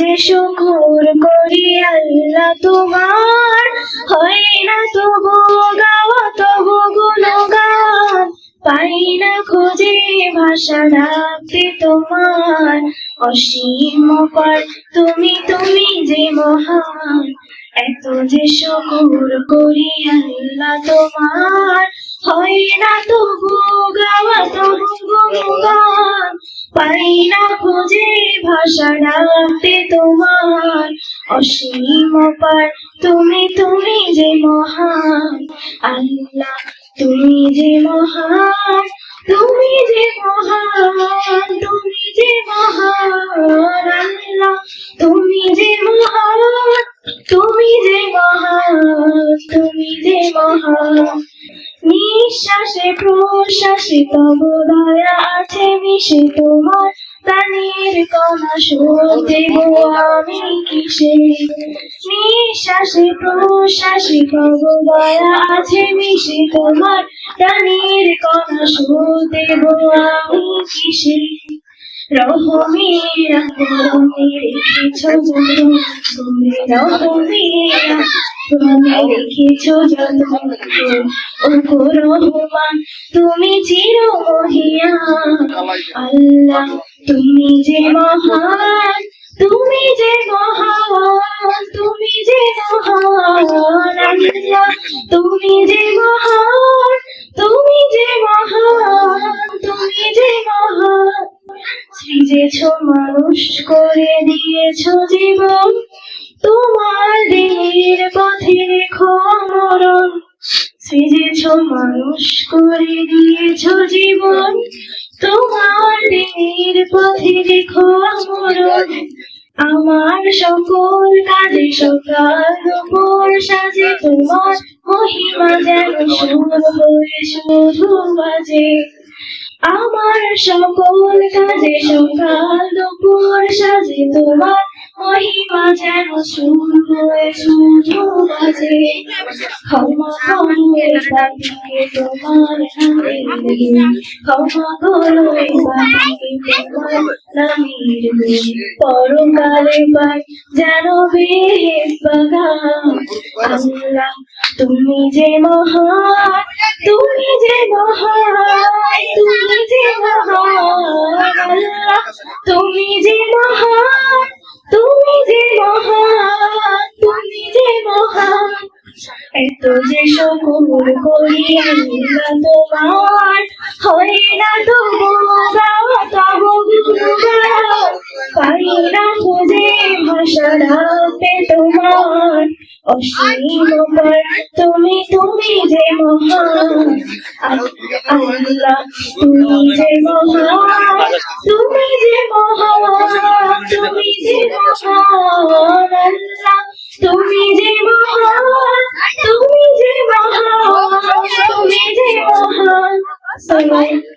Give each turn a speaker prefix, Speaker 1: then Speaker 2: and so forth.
Speaker 1: যে শুকুর করি আল্লাহ তোমার। হয় না তবু গাওয়া, তবু গুণগান। পাই না খুঁজে ভাষা রাখতে তোমার। অসীম পর তুমি তুমি যে মহান। এত যে শুকুর করি আল্লাহ তোমার। হয় না তবু গাওয়া, তবু ভাষা তোমার অসীম পার। তুমি তুমি যে মহান, আল্লাহ, তুমি যে মহান, তুমি যে মহান, তুমি যে মহান, আল্লাহ, তুমি যে মহান, তুমি যে মহান, তুমি যে মহান। নিঃশ্বাসে, প্রশ্বাসে তব দয়া আছে মিশে তোমার। কণা দেব আমি কিসে নিঃশ্বাসে প্রশ্বাসে দয়া আছে মিশে তোমার প্রাণীর কণা দেব আমি কিসে রহমেরা তুমি রেখেছ যতন তুমি রহমেরা তুমি রেখেছ যতন ও রহমান তুমি চির মহিয়ান আল্লাহ তুমি যে মহান তুমি যে মহান, তুমি যে মহান, আল্লাহ, তুমি যে মহান সৃজেছ মানুষ করে দিয়েছ জীবন। তোমার দিনের পথে রেখো মরণ সৃজেছ, মানুষ করে দিয়েছ জীবন। তোমার দিনের পথে রেখো মরণ আমার সকল কাজে সকাল দুপুর সাজে, তোমার মহিমা যেন সুর হয়ে শুধু বাজে। আমার সকল কাজে সকাল দুপুর সাজে তোমার মহিমা যেন হয়ে বাজে। ক্ষমা করো তোমার ক্ষমা করো তোমার পরকালে পাই যেন বেহেস তুমি যে মহান, তুমি যে মহান, তুমি যে আল্লাহ, তুমি যে মহান। এত যে শকুর করি আল্লাহ তোমার। না তবু তবু পাই না খুঁজে ভাষা রাখতে তোমার অসীম পর তুমি তুমি যে মহান আল্লাহ, তুমি যে মহান, তুমি যে মহান মহান তুমি যে মহান